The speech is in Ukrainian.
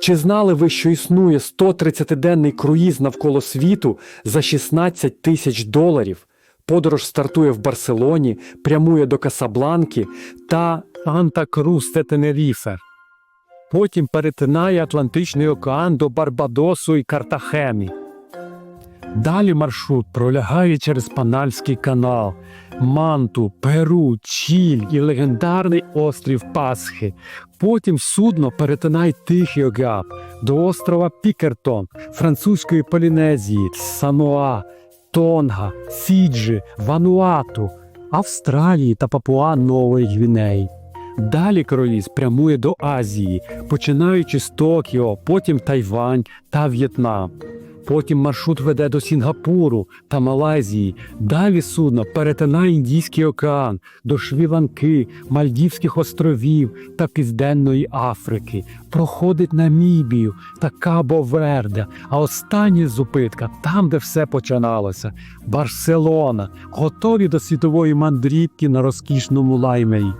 Чи знали ви, що існує 130-денний круїз навколо світу за 16 тисяч доларів? Подорож стартує в Барселоні, прямує до Касабланки та Санта-Крус та Тенеріфе. Потім перетинає Атлантичний океан до Барбадосу і Картахени. Далі маршрут пролягає через Панальський канал, Манту, Перу, Чіль і легендарний острів Пасхи. Потім судно перетинає Тихий океан до острова Пікертон, французької Полінезії, Самоа, Тонга, Фіджі, Вануату, Австралії та Папуа Нової Гвінеї. Далі круїз прямує до Азії, починаючи з Токіо, потім Тайвань та В'єтнам. Потім маршрут веде до Сінгапуру та Малайзії. Далі судно перетинає Індійський океан до Шрі-Ланки, Мальдівських островів та Південної Африки, проходить Намібію та Кабо-Верде. А остання зупинка там, де все починалося Барселона, готові до світової мандрівки на розкішному лаймері.